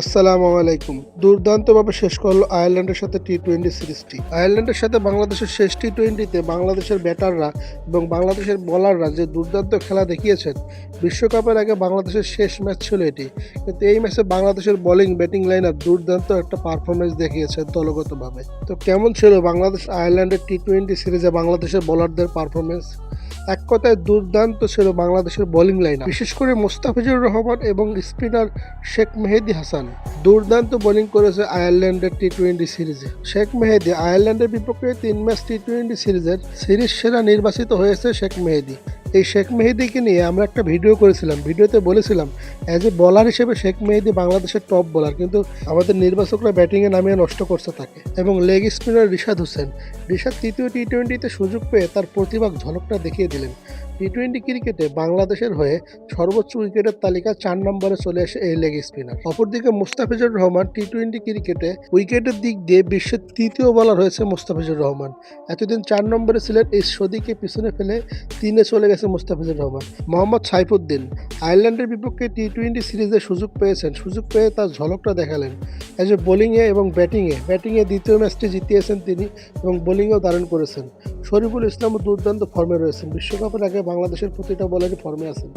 আসসালামু আলাইকুম। দুর্দান্তভাবে শেষ করল আয়ারল্যান্ডের সাথে টি টোয়েন্টি সিরিজটি। আয়ারল্যান্ডের সাথে বাংলাদেশের শেষ টি টোয়েন্টিতে বাংলাদেশের ব্যাটাররা এবং বাংলাদেশের বোলাররা যে দুর্দান্ত খেলা দেখিয়েছেন, বিশ্বকাপের আগে বাংলাদেশের শেষ ম্যাচ ছিল এটি। কিন্তু এই ম্যাচে বাংলাদেশের বোলিং ব্যাটিং লাইন লাইনার দুর্দান্ত একটা পারফরমেন্স দেখিয়েছে দলগতভাবে। তো কেমন ছিল বাংলাদেশ আয়ারল্যান্ডের টি টোয়েন্টি সিরিজে বাংলাদেশের বোলারদের পারফরমেন্স এক কথায় দুর্দান্ত ছিল বাংলাদেশের বোলিং লাইন বিশেষ করে মোস্তাফিজুর রহমান এবং স্পিনার শেখ মেহেদি হাসান। দুর্দান্ত বোলিং করেছে আয়ারল্যান্ডের টি টোয়েন্টি সিরিজে শেখ মেহেদি আয়ারল্যান্ডের বিপক্ষে তিন ম্যাচ টি টোয়েন্টি সিরিজের সিরিজ সেরা নির্বাচিত হয়েছে শেখ মেহেদি। এই শেখ মেহেদিকে নিয়ে আমরা একটা ভিডিও করেছিলাম। ভিডিওতে বলেছিলাম, অ্যাজ এ বলার হিসেবে শেখ মেহেদি বাংলাদেশের টপ বোলার কিন্তু আমাদের নির্বাচকরা ব্যাটিংয়ে নামিয়ে নষ্ট করছে তাকে। এবং লেগ স্পিনার রিশাদ হোসেন, রিশাদ তৃতীয় টি টোয়েন্টিতে সুযোগ পেয়ে তার প্রতিভা ঝলকটা দেখিয়ে দিলেন। টি টোয়েন্টি ক্রিকেটে বাংলাদেশের হয়ে সর্বোচ্চ উইকেটের তালিকা চার নম্বরে চলে আসে এই লেগ স্পিনার অপরদিকে মুস্তাফিজুর রহমান টি টোয়েন্টি ক্রিকেটে উইকেটের দিক দিয়ে বিশ্বের তৃতীয় বলার হয়েছে মুস্তাফিজুর রহমান। এতদিন চার নম্বরে ছিলেন এই সদিকে পিছনে ফেলে তিনে চলে গেছে মুস্তাফিজুর রহমান। মোহাম্মদ সাইফুদ্দিন আয়ারল্যান্ডের বিপক্ষে টি টোয়েন্টি সিরিজে সুযোগ পেয়েছেন। সুযোগ পেয়ে তার ঝলকটা দেখালেন। এজ এ বোলিংয়ে এবং ব্যাটিংয়ে ব্যাটিংয়ে দ্বিতীয় ম্যাচটি জিতিয়েছেন তিনি এবং বোলিংয়েও দারুণ করেছেন। শরীফুল ইসলামও দুর্দান্ত ফর্মে রয়েছেন। বিশ্বকাপের আগে বাংলাদেশের প্রতিটা বলারই ফর্মে আছেন।